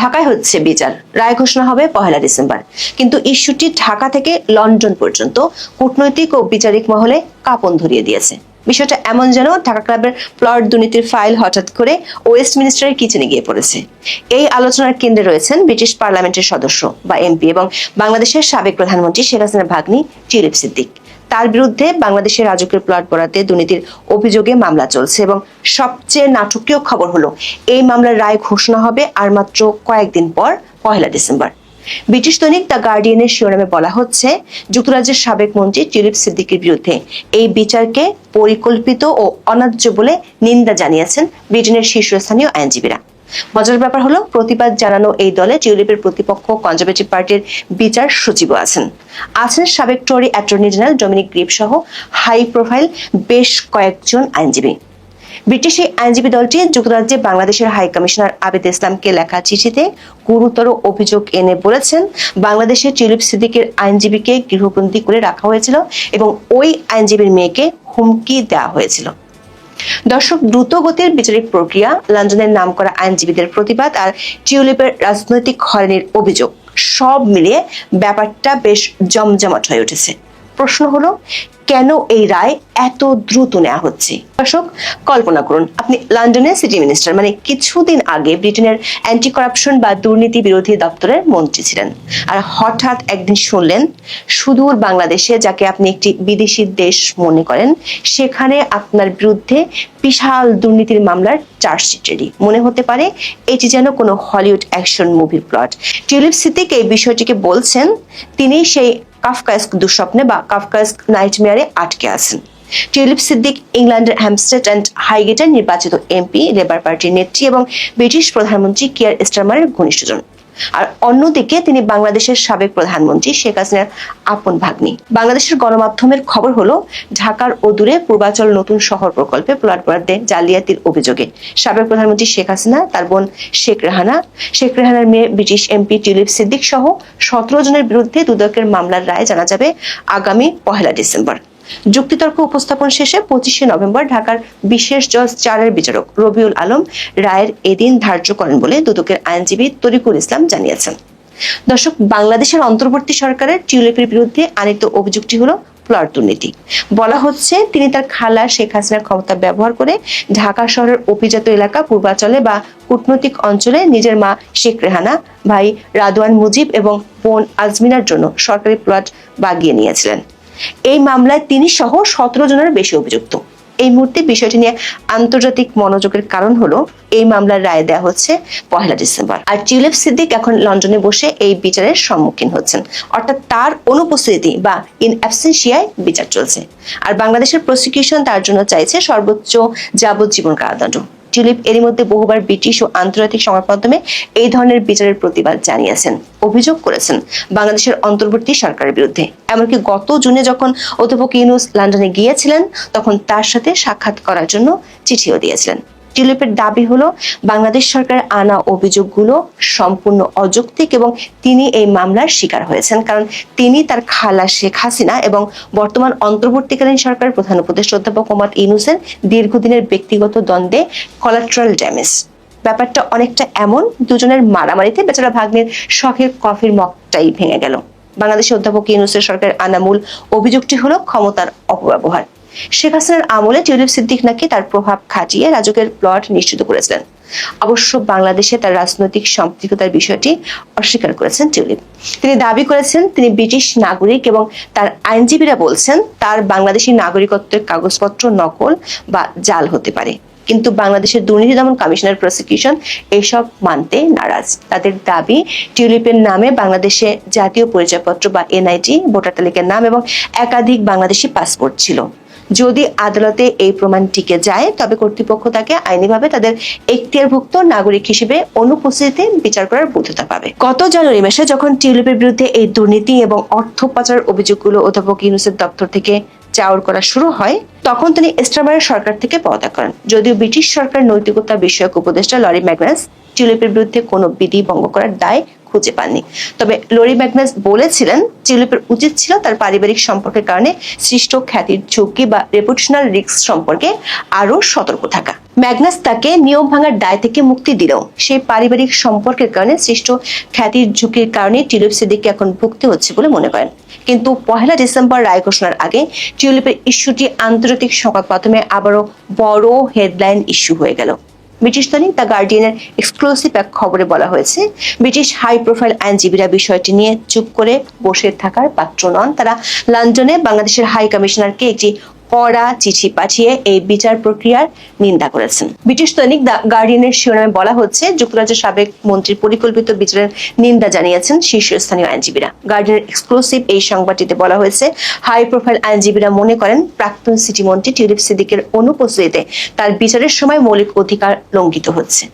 ঢাকায় হচ্ছে বিচার। রায় ঘোষণা হবে পহেলা ডিসেম্বর। কিন্তু ইস্যুটি ঢাকা থেকে লন্ডন পর্যন্ত কূটনৈতিক ও বিচারিক মহলে কাঁপন ধরিয়ে দিয়েছে। বিষয়টা এমন যেন ঢাকা ক্লাবের প্লট দুর্নীতির ফাইল হঠাৎ করে ওয়েস্ট মিনিস্টারের কিচেনে গিয়ে পড়েছে। এই আলোচনার কেন্দ্রে রয়েছেন ব্রিটিশ পার্লামেন্টের সদস্য বা এমপি এবং বাংলাদেশের সাবেক প্রধানমন্ত্রী শেখ হাসিনার ভাগ্নি টিউলিপ সিদ্দিক। তার বিরুদ্ধে বাংলাদেশের রাজকীয় প্লট বরাতে দুর্নীতির অভিযোগে মামলা চলছে এবং সবচেয়ে নাটকীয় খবর হলো, এই মামলার রায় ঘোষণা হবে আর মাত্র কয়েকদিন পর, পহেলা ডিসেম্বর। ব্রিটিশ দৈনিক দ্য গার্ডিয়ানের শিরোনামে বলা হচ্ছে, যুক্তরাজ্যের সাবেক মন্ত্রী টিউলিপ সিদ্দিকের বিরুদ্ধে এই বিচারকে পরিকল্পিত ও অন্যায্য বলে নিন্দা জানিয়েছেন ব্রিটেনের শীর্ষস্থানীয় আইনজীবীরা। মজার ব্যাপার হলো, প্রতিবাদ জানানো এই দলে টিউলিপের প্রতিপক্ষ কনজারভেটিভ পার্টির বিচার সচিবও আছেন। আছেন সাবেক Tory attorney general Dominic Grieve সহ হাই প্রোফাইল বেশ কয়েকজন আইনজীবী। ব্রিটিশ এই আইনজীবী দলটি যুক্তরাজ্যে বাংলাদেশের হাই কমিশনার আবেদ ইসলামকে লেখা চিঠিতে গুরুতর অভিযোগ এনে বলেছেন বাংলাদেশের টিউলিপ সিদ্দিকের আইনজীবীকে গৃহবন্দী করে রাখা হয়েছিল এবং ওই আইনজীবীর মেয়েকে হুমকি দেওয়া হয়েছিল। দর্শক দ্রুত গতির বিচারিক প্রক্রিয়া, লন্ডনের নাম করা আইনজীবীদের প্রতিবাদ আর টিউলিপের রাজনৈতিক হয়রানির অভিযোগ, সব মিলিয়ে ব্যাপারটা বেশ জমজমাট হয়ে উঠেছে। প্রশ্ন হলো কেন এই রায় এত দ্রুত নেওয়া হচ্ছে? দর্শক, কল্পনা করুন, আপনি লন্ডনের সিটি মিনিস্টার মানে কিছুদিন আগে ব্রিটেনের অ্যান্টি করাপশন বা দুর্নীতি বিরোধী দপ্তরের মন্ত্রী ছিলেন। আর হঠাৎ একদিন শুনলেন, সুদূর বাংলাদেশে যাকে আপনি একটি বিদেশি দেশ মনে করেন, সেখানে আপনার বিরুদ্ধে বিশাল দুর্নীতির মামলার চার্জশিট রেডি মনে হতে পারে, এটি যেন কোনো হলিউড অ্যাকশন মুভির প্লট। টিউলিপ সিদ্দিক এই বিষয়টিকে বলছেন, তিনি সেই কাফকাস্ক দুঃস্বপ্নে বা কাফকায়স্ক নাইটমেয়ারে আটকে আছেন। টিউলিপ সিদ্দিক ইংল্যান্ডের হ্যামস্টেড অ্যান্ড হাইগেটের নির্বাচিত এমপি, লেবার পার্টির নেত্রী এবং ব্রিটিশ প্রধানমন্ত্রী কিয়ার স্টারমারের ঘনিষ্ঠজন। আর অন্যদিকে তিনি বাংলাদেশের সাবেক প্রধানমন্ত্রী শেখ হাসিনার আপন ভাগ্নি। বাংলাদেশের গণমাধ্যমের খবর হলো, ঢাকার অদূরে পূর্বাচল নতুন শহর প্রকল্পে প্লট বরাদ্দে জালিয়াতির অভিযোগে সাবেক প্রধানমন্ত্রী শেখ হাসিনা, তার বোন শেখ রেহানা, শেখ রেহানার মেয়ে ব্রিটিশ এমপি টিউলিপ সিদ্দিক সহ সতেরো জনের বিরুদ্ধে দুদকের মামলার রায় জানা যাবে আগামী পহেলা ডিসেম্বর। যুক্তিতর্ক উপস্থাপন শেষে পঁচিশে নভেম্বর ঢাকার বিশেষ জজ চারের বিচারক রবিউল আলম রায়ের এদিন ধার্য করেন বলে দুদকের আইনজীবী তরিকুল ইসলাম জানিয়েছেন। দর্শক, বাংলাদেশের অন্তর্বর্তী সরকারের টিউলিপের বিরুদ্ধে আনিত অভিযোগটি হলো প্লট দুর্নীতি। বলা হচ্ছে, তিনি তার খালা শেখ হাসিনার ক্ষমতা ব্যবহার করে ঢাকা শহরের অভিজাত এলাকা পূর্বাঞ্চলে বা কূটনৈতিক অঞ্চলে নিজের মা শেখ রেহানা, ভাই রাদওয়ান মুজিব এবং বোন আজমিনার জন্য সরকারি প্লট বাগিয়ে নিয়েছিলেন। এই মামলায় তিনি সহ সতেরো জনের বেশি অভিযুক্ত। এই মুহূর্তে বিষয়টি নিয়ে আন্তর্জাতিক মনোযোগের কারণ হলো, এই মামলার রায় দেওয়া হচ্ছে পহেলা ডিসেম্বর। আর টিউলিপ সিদ্দিক এখন লন্ডনে বসে এই বিচারের সম্মুখীন হচ্ছেন। অর্থাৎ তার অনুপস্থিতি বা ইন অ্যাবসেন্সিয়ায় বিচার চলছে। আর বাংলাদেশের প্রসিকিউশন তার জন্য চাইছে সর্বোচ্চ যাবজ্জীবন কারাদণ্ড। টিউলিপ এরই মধ্যে বহুবার ব্রিটিশ ও আন্তর্জাতিক সংবাদ মাধ্যমে এই ধরনের বিচারের প্রতিবাদ জানিয়েছেন, অভিযোগ করেছেন বাংলাদেশের অন্তর্বর্তী সরকারের বিরুদ্ধে। এমনকি গত জুনে যখন অধ্যাপক ইউনুস লন্ডনে গিয়েছিলেন, তখন তার সাথে সাক্ষাৎ করার জন্য চিঠিও দিয়েছিলেন। টিউলিপের দাবি হলো, বাংলাদেশ সরকার আনা অভিযোগগুলো সম্পূর্ণ অযৌক্তিক এবং তিনি এই মামলার শিকার হয়েছেন। কারণ তিনি তার খালা শেখ হাসিনা এবং বর্তমান অন্তর্বর্তীকালীন সরকারের প্রধান উপদেষ্টা অধ্যাপক মোহাম্মদ ইনুসেন দীর্ঘদিনের ব্যক্তিগত দ্বন্দ্বে কলাট্রাল ড্যামেজ ব্যাপারটা অনেকটা এমন, দুজনের মারামারিতে বেচারা ভাগ্নের শখের কফির মগটাই ভেঙে গেল। বাংলাদেশের অধ্যাপক ইউনুসের সরকারের আনামূল অভিযোগটি হলো ক্ষমতার অপব্যবহার। শেখ হাসিনার আমলে টিউলিপ সিদ্দিক নাকি তার প্রভাব খাটিয়ে রাজকের প্লট নিশ্চিত করেছিলেন। অবশ্য বাংলাদেশে তার রাজনৈতিক সম্পৃক্ততার বিষয়টি অস্বীকার করেছেন টিউলিপ। তিনি দাবি করেছেন, তিনি ব্রিটিশ নাগরিক এবং তার আইনজীবীরা বলছেন, তার বাংলাদেশি নাগরিকত্বের কাগজপত্র নকল বা জাল হতে পারে। কিন্তু বাংলাদেশের দুর্নীতি দমন কমিশনের প্রসিকিউশন এসব মানতে নারাজ। তাদের দাবি, টিউলিপের নামে বাংলাদেশে জাতীয় পরিচয়পত্র বা এনআইটি, ভোটার তালিকার নাম এবং একাধিক বাংলাদেশি পাসপোর্ট ছিল। যদি আদালতে এই প্রমাণ টিকে যায়, তবে কর্তৃপক্ষ তাকে আইনিভাবে তাদের এখতিয়ারভুক্ত নাগরিক হিসেবে অনুপস্থিতিতে বিচার করার বৈধতা পাবে। গত জানুয়ারি মাসে যখন টিউলিপের বিরুদ্ধে এই দুর্নীতি এবং অর্থ পাচার অভিযোগগুলো অধ্যাপক ইউনুসের দপ্তর থেকে চাওর করা শুরু হয়, তখন তিনি এস্টারমারের সরকার থেকে পদত্যাগ করেন। যদিও ব্রিটিশ সরকার নৈতিকতা বিষয়ক উপদেষ্টা লরি ম্যাগনাস টিউলিপের বিরুদ্ধে কোনো বিধি ভঙ্গ করার দায় খুঁজে পাননি। তবে লরি ম্যাগনাস বলেছিলেন, টিউলিপের উচিত ছিল তার পারিবারিক সম্পর্কের কারণে সৃষ্ট খ্যাতির ঝুঁকি বা রেপুটেশনাল রিস্ক সম্পর্কে আরও সতর্ক থাকা। ম্যাগনাস তাকে নিয়ম ভাঙার দায় থেকে মুক্তি দিলেও সেই পারিবারিক সম্পর্কের কারণে সৃষ্ট খ্যাতির ঝুঁকির কারণে টিউলিপ সিদ্দিককে এখন ভুগতে হচ্ছে বলে মনে করেন। কিন্তু পহেলা ডিসেম্বর রায় ঘোষণার আগে টিউলিপের ইস্যুটি আন্তর্জাতিক সংবাদ মাধ্যমে আবারও বড় হেডলাইন ইস্যু হয়ে গেল। ব্রিটিশ দৈনিক দ্য গার্ডিয়ানের এক্সক্লুসিভ এক খবরে বলা হয়েছে, ব্রিটিশ হাই প্রোফাইল আইনজীবীরা বিষয়টি নিয়ে চুপ করে বসে থাকার পাত্র নন। তারা লন্ডনে বাংলাদেশের হাই কমিশনারকে একটি কড়া চিঠি পাঠিয়ে এই বিচার প্রক্রিয়ার নিন্দা করেছেন। ব্রিটিশ দৈনিক দ্য গার্ডিয়ানের শিরোনামে বলা হচ্ছে, যুক্তরাজ্যের সাবেক মন্ত্রীর পরিকল্পিত বিচারের নিন্দা জানিয়েছেন শীর্ষস্থানীয় আইনজীবীরা। গার্ডিয়ানের এক্সক্লুসিভ এই সংবাদটিতে বলা হয়েছে, হাই প্রোফাইল আইনজীবীরা মনে করেন প্রাক্তন সিটি মন্ত্রী টিউলিপ সিদ্দিকের অনুপস্থিতিতে তার বিচারের সময় মৌলিক অধিকার লঙ্ঘিত হচ্ছে।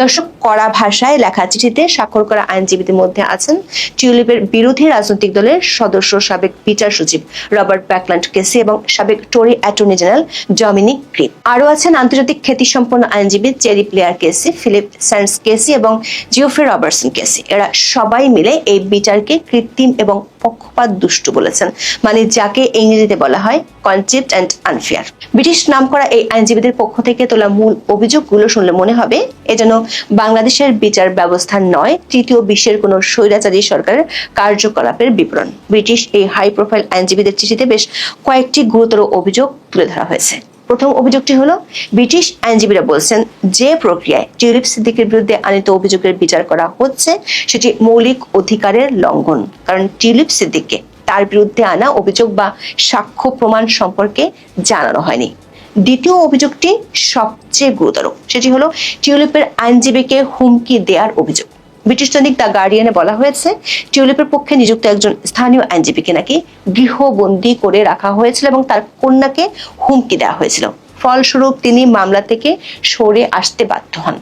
দর্শক, কড়া ভাষায় লেখা চিঠিতে স্বাক্ষর করা আইনজীবীদের মধ্যে আছেন টিউলিপের বিরোধী রাজনৈতিক দলের সদস্য সাবেক বিচার সচিব রবার্ট প্যাকল্যান্ড কেসি এবং সাবেক Tory attorney general Dominic Grieve আরও আছেন আন্তর্জাতিক খ্যাতিসম্পন্ন আইনজীবী Cherie Blair KC, Philippe Sands KC এবং জিওফ্রে রবার্টসন কেসি। এরা সবাই মিলে এই বিচারকে কৃত্রিম এবং পক্ষপাত দুষ্টু বলেছেন মানে যাকে ইংরেজিতে বলা হয় কনসেপ্ট অ্যান্ড আনফেয়ার ব্রিটিশ নাম করা এই আইনজীবীদের পক্ষ থেকে তোলা মূল অভিযোগগুলো শুনলে মনে হবে এ যেন বাংলাদেশের বিচার ব্যবস্থা নয়, তৃতীয় বিশ্বের কোনো স্বৈরাচারী সরকারের কার্যকলাপের বিবরণ। ব্রিটিশ এই হাই প্রোফাইল আইনজীবীদের চিঠিতে বেশ কয়েকটি গুরুতর অভিযোগ তুলে ধরা হয়েছে। প্রথম অভিযোগটি হলো, ব্রিটিশ আইনজীবীরা বলছেন, যে প্রক্রিয়ায় টিউলিপ সিদ্দিকের বিরুদ্ধে আনিত অভিযোগের বিচার করা হচ্ছে, সেটি মৌলিক অধিকারের লঙ্ঘন। কারণ টিউলিপ সিদ্দিককে তার বিরুদ্ধে আনা অভিযোগ বা সাক্ষ্য প্রমাণ সম্পর্কে জানানো হয়নি। দ্বিতীয় অভিযোগটি সবচেয়ে গুরুতর। সেটি হলো টিউলিপের আইনজীবীকে হুমকি দেওয়ার অভিযোগ। ব্রিটিশ দৈনিক দ্য গার্ডিয়ানে বলা হয়েছে, টিউলিপের পক্ষে নিযুক্ত একজন স্থানীয় আইনজীবীকে নাকি গৃহবন্দী করে রাখা হয়েছিল এবং তার কন্যাকে হুমকি দেওয়া হয়েছিল। ফলস্বরূপ তিনি মামলা থেকে সরে আসতে বাধ্য হন।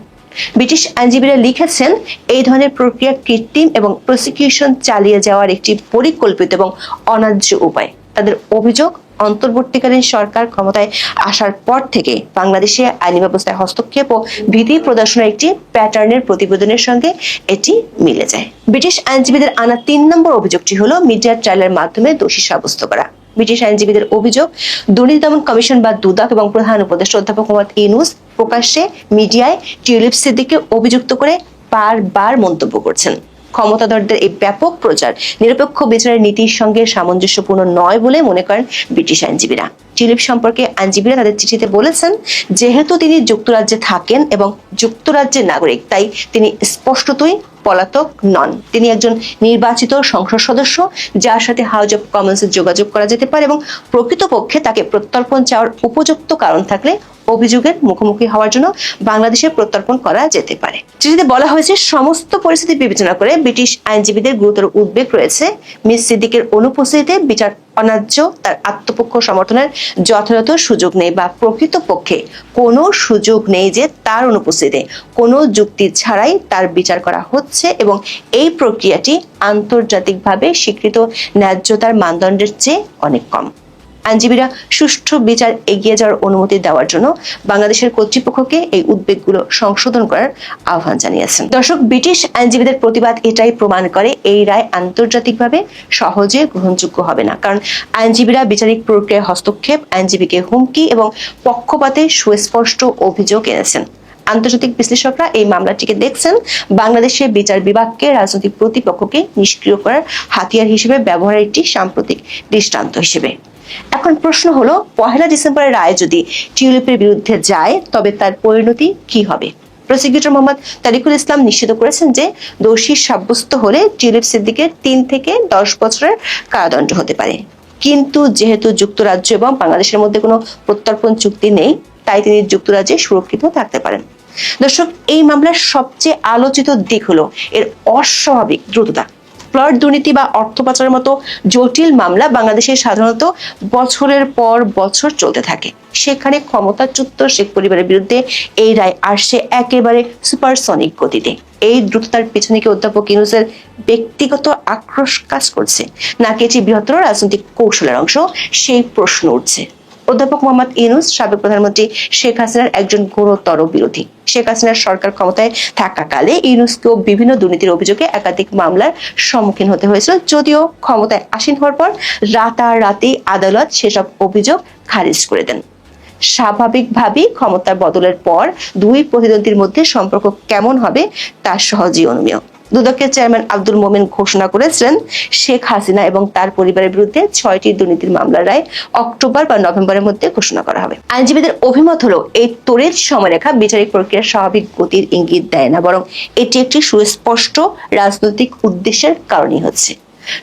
ব্রিটিশ আইনজীবীরা লিখেছেন, এই ধরনের প্রক্রিয়া কৃত্রিম এবং প্রসিকিউশন চালিয়ে যাওয়ার একটি পরিকল্পিত এবং অন্যায্য উপায়। তাদের অভিযোগ অন্তর্বর্তীকালীন সরকার ক্ষমতায় আসার পর থেকে বাংলাদেশে আইনি ব্যবস্থায় হস্তক্ষেপ ও ভীতি প্রদর্শনের একটি প্যাটার্নের প্রতিবেদনের সঙ্গে এটি মিলে যায়। ব্রিটিশ আইনজীবীদের আনা তিন নম্বর অভিযোগটি হলো মিডিয়া ট্রায়ালের মাধ্যমে দোষী সাব্যস্ত করা। ব্রিটিশ আইনজীবীদের অভিযোগ, দুর্নীতি দমন কমিশন বা দুদক এবং প্রধান উপদেষ্টা অধ্যাপক মোহাম্মদ ইনুস প্রকাশ্যে মিডিয়ায় টিউলিপ সিদ্দিককে অভিযুক্ত করে বারবার মন্তব্য করছেন। ক্ষমতাধরদের এই ব্যাপক প্রচার নিরপেক্ষ বিচারের নীতির সঙ্গে সামঞ্জস্যপূর্ণ নয় বলে মনে করেন ব্রিটিশ আইনজীবীরা। টিউলিপ সম্পর্কে আইনজীবীরা তাদের চিঠিতে বলেছেন, যেহেতু তিনি যুক্তরাজ্যে থাকেন এবং যুক্তরাজ্যের নাগরিক, তাই তিনি স্পষ্টতই পলাতক নন। তিনি একজন নির্বাচিত সংসদ সদস্য, যার সাথে হাউস অব কমন্সে যোগাযোগ করা যেতে পারে এবং প্রকৃতপক্ষে তাকে প্রত্যর্পণ চাওয়ার উপযুক্ত কারণ থাকলে অভিযোগের মুখোমুখি হওয়ার জন্য বাংলাদেশে প্রত্যর্পণ করা যেতে পারে। চিঠিতে বলা হয়েছে, সমস্ত পরিস্থিতি বিবেচনা করে ব্রিটিশ আইনজীবীদের গুরুতর উদ্বেগ রয়েছে। মিস সিদ্দিকের অনুপস্থিতিতে বিচার অন্যায্য তার আত্মপক্ষ সমর্থনের যথাযথ সুযোগ নেই বা প্রকৃতপক্ষে কোনো সুযোগ নেই যে তার অনুপস্থিতিতে কোনো যুক্তি ছাড়াই তার বিচার করা হচ্ছে। এবং এই প্রক্রিয়াটি আন্তর্জাতিকভাবে স্বীকৃত ন্যায্যতার মানদণ্ডের চেয়ে অনেক কম। আইনজীবীরা সুষ্ঠু বিচার এগিয়ে যাওয়ার অনুমতি দেওয়ার জন্য বাংলাদেশের কর্তৃপক্ষকে এই উদ্বেগগুলো সংশোধন করার আহ্বান জানিয়েছেন। দর্শক, ব্রিটিশ আইনজীবীদের প্রতিবাদ এটাই প্রমাণ করে এই রায় আন্তর্জাতিকভাবে সহজে গ্রহণযোগ্য হবে না। কারণ আইনজীবীরা বিচারিক প্রক্রিয়ায় হস্তক্ষেপ, আইনজীবীকে হুমকি এবং পক্ষপাতে সুস্পষ্ট অভিযোগ এনেছেন। আন্তর্জাতিক বিশ্লেষকরা এই মামলাটিকে দেখছেন। বাংলাদেশের বিচার বিভাগকে রাজনৈতিক প্রতিপক্ষকে নিষ্ক্রিয় করার হাতিয়ার হিসেবে ব্যবহারের একটি সাম্প্রতিক দৃষ্টান্ত হিসেবে। এখন প্রশ্ন হলো, পহেলা ডিসেম্বরের রায় যদি টিউলিপের বিরুদ্ধে যায়, তবে তার পরিণতি কি হবে? প্রসিকিউটর মোহাম্মদ তারিকুল ইসলাম নিশ্চিত করেছেন যে দোষী সাব্যস্ত হলে টিউলিপ সিদ্দিকের তিন থেকে দশ বছরের কারাদণ্ড হতে পারে। কিন্তু যেহেতু যুক্তরাজ্য এবং বাংলাদেশের মধ্যে কোনো প্রত্যর্পণ চুক্তি নেই, তাই তিনি যুক্তরাজ্যে সুরক্ষিত থাকতে পারেন। দর্শক, এই মামলার সবচেয়ে আলোচিত দিক হলো এর অস্বাভাবিক দ্রুততা। প্লট দুর্নীতি বা অর্থ পাচারের মতো জটিল মামলা বাংলাদেশে সাধারণত বছরের পর বছর চলতে থাকে। সেখানে ক্ষমতাচ্যুত শেখ পরিবারের বিরুদ্ধে এই রায় আসছে একেবারে সুপারসনিক গতিতে। এই দ্রুততার পিছনে কি অধ্যাপক ইউনুসের ব্যক্তিগত আক্রোশ কাজ করছে? নাকি এটি বৃহত্তর রাজনৈতিক কৌশলের অংশ? সেই প্রশ্ন উঠছে। অধ্যাপক মোহাম্মদ ইউনুস, সাবেক প্রধানমন্ত্রী শেখ হাসিনার একজন গুরুতর বিরোধী। শেখ হাসিনার সরকার ক্ষমতায় থাকাকালে ইউনুসকেও বিভিন্ন দুর্নীতির অভিযোগে একাধিক মামলার সম্মুখীন হতে হয়েছিল। যদিও ক্ষমতায় আসীন হওয়ার পর রাতারাতি আদালত সেসব অভিযোগ খারিজ করে দেন। স্বাভাবিকভাবেই ক্ষমতার বদলের পর দুই প্রতিদ্বন্দ্বীর মধ্যে সম্পর্ক কেমন হবে তা সহজেই অনুমেয়। দুদকের চেয়ারম্যান আব্দুল মোমেন ঘোষণা করেছিলেন, শেখ হাসিনা এবং তার পরিবারের বিরুদ্ধে ছয়টি দুর্নীতির মামলার রায় অক্টোবর বা নভেম্বরের মধ্যে ঘোষণা করা হবে। আইনজীবীদের অভিমত হলো, এই তড়িৎ সময়রেখা বিচারিক প্রক্রিয়ার স্বাভাবিক গতির ইঙ্গিত দেয় না, বরং এটি একটি সুস্পষ্ট রাজনৈতিক উদ্দেশ্যের কারণই হচ্ছে।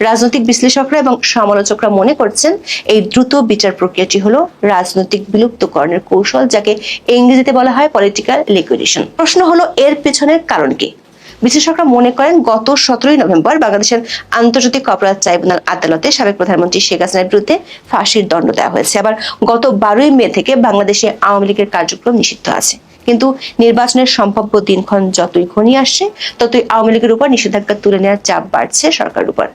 রাজনৈতিক বিশ্লেষকরা এবং সমালোচকরা মনে করছেন, এই দ্রুত বিচার প্রক্রিয়াটি হলো রাজনৈতিক বিলুপ্তকরণের কৌশল, যাকে ইংরেজিতে বলা হয় পলিটিক্যাল লিকুইডেশন প্রশ্ন হলো, এর পেছনের কারণ কি? বিশ্লেষকরা মনে করেন গত সতেরোই নভেম্বর বাংলাদেশের আন্তর্জাতিক অপরাধ ট্রাইব্যুনাল আদালতে সাবেক প্রধানমন্ত্রী শেখ হাসিনার বিরুদ্ধে ফাঁসির দণ্ড দেওয়া হয়েছে। আবার গত বারোই মে থেকে বাংলাদেশে আওয়ামী লীগের কার্যক্রম নিষিদ্ধ আছে। কিন্তু নির্বাচনের সম্ভাব্য দিনক্ষণ যতই ঘনিয়ে আসছে, ততই আওয়ামী লীগের উপর নিষেধাজ্ঞা তুলে নেওয়ার চাপ বাড়ছে সরকারের উপর।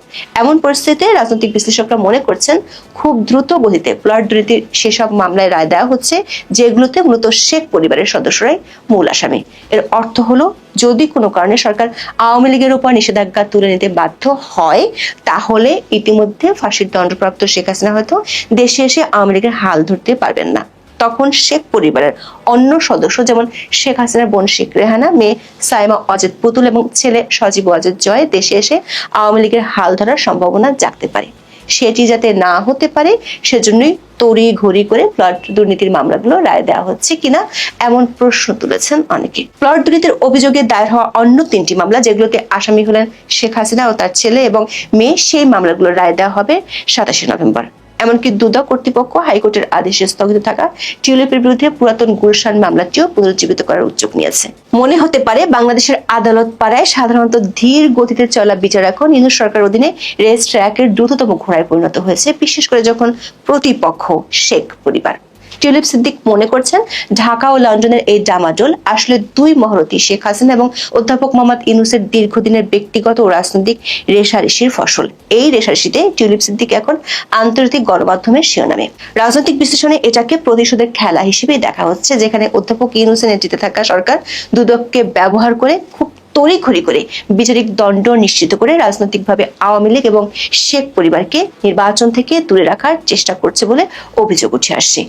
এমন পরিস্থিতিতে রাজনৈতিক বিশ্লেষকরা মনে করছেন, খুব দ্রুত গতিতে প্লট দুর্নীতির সেসব মামলায় রায় দেওয়া হচ্ছে, যেগুলোতে মূলত শেখ পরিবারের সদস্যরাই মূল আসামি। এর অর্থ হলো, যদি কোনো কারণে সরকার আওয়ামী লীগের উপর নিষেধাজ্ঞা তুলে নিতে বাধ্য হয়, তাহলে ইতিমধ্যে ফাঁসির দণ্ডপ্রাপ্ত শেখ হাসিনা হয়তো দেশে এসে আওয়ামী লীগের হাল ধরতে পারবেন না। তখন শেখ পরিবারের অন্য সদস্য যেমন শেখ হাসিনার বোন শেখ রেহানা, মেয়ে সাইমা অজিত পুতুল এবং ছেলে সজীব অজিত জয় দেশে এসে আওয়ামী লীগের হাল ধরার সম্ভাবনা জাগতে পারে। সেটি যাতে না হতে পারে, সেজন্যই তড়ি ঘড়ি করে প্লট দুর্নীতির মামলাগুলো রায় দেওয়া হচ্ছে কিনা এমন প্রশ্ন তুলেছেন অনেকে। প্লট দুর্নীতির অভিযোগে দায়ের হওয়া অন্য তিনটি মামলা, যেগুলোতে আসামি হলেন শেখ হাসিনা ও তার ছেলে এবং মেয়ে, সেই মামলাগুলো রায় দেওয়া হবে সাতাশে নভেম্বর। এমনকি দুদক কর্তৃপক্ষ হাইকোর্টের আদেশে স্থগিত থাকা টিউলিপের বিরুদ্ধে পুরাতন গুলশান মামলাটিও পুনরুজ্জীবিত করার উদ্যোগ নিয়েছে। মনে হতে পারে বাংলাদেশের আদালত পাড়ায় সাধারণত ধীর গতিতে চলা বিচার এখন ইন্দু সরকার অধীনে রেস ট্র্যাকের দ্রুততম ঘোড়ায় পরিণত হয়েছে, বিশেষ করে যখন প্রতিপক্ষ শেখ পরিবার। টিউলিপ সিদ্দিক মনে করছেন ঢাকা ও লন্ডনের এই ডামাডোল আসলে দুই মহরতী শেখ হাসিনা এবং অধ্যাপক মোহাম্মদ ইনুসের দীর্ঘদিনের ব্যক্তিগত ও রাজনৈতিক রেশারেশির ফসল। এই রেশারেশিতে টিউলিপ সিদ্দিক এখন আন্তর্জাতিক গণমাধ্যমের শিরোনামে। রাজনৈতিক বিশ্লেষণে এটাকে প্রতিশোধের খেলা হিসেবে দেখা হচ্ছে, যেখানে অধ্যাপক ইনুসের নেতৃত্বে থাকা সরকার দুদককে ব্যবহার করে খুব তড়িঘড়ি করে বিচারিক দণ্ড নিশ্চিত করে রাজনৈতিকভাবে আওয়ামী লীগ এবং শেখ পরিবারকে নির্বাচন থেকে দূরে রাখার চেষ্টা করছে বলে অভিযোগ উঠে আসছে।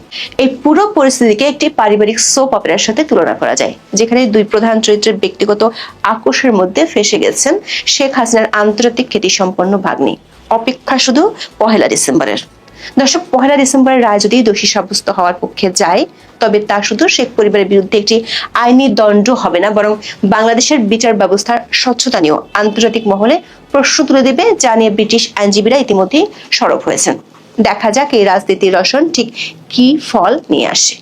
এই পুরো পরিস্থিতিকে একটি পারিবারিক সোপ অপেরার সাথে তুলনা করা যায়, যেখানে দুই প্রধান চরিত্রের ব্যক্তিগত আকর্ষের মধ্যে ফেসে গেছেন শেখ হাসিনার আন্তর্জাতিক খ্যাতি খ্যাতিসম্পন্ন ভাগ্নি। অপেক্ষা শুধু পহেলা ডিসেম্বরের। দর্শক, পহেলা ডিসেম্বরের রায় যদি দোষী সাব্যস্ত হওয়ার পক্ষে যায়, তবে তা শুধু শেখ পরিবারের বিরুদ্ধে একটি আইনি দণ্ড হবে না, বরং বাংলাদেশের বিচার ব্যবস্থার স্বচ্ছতা নিয়েও আন্তর্জাতিক মহলে প্রশ্ন তুলে দেবে যা নিয়ে ব্রিটিশ আইনজীবীরা ইতিমধ্যেই সরব হয়েছেন। দেখা যাক এই রাজনীতির রসন ঠিক কি ফল নিয়ে আসে।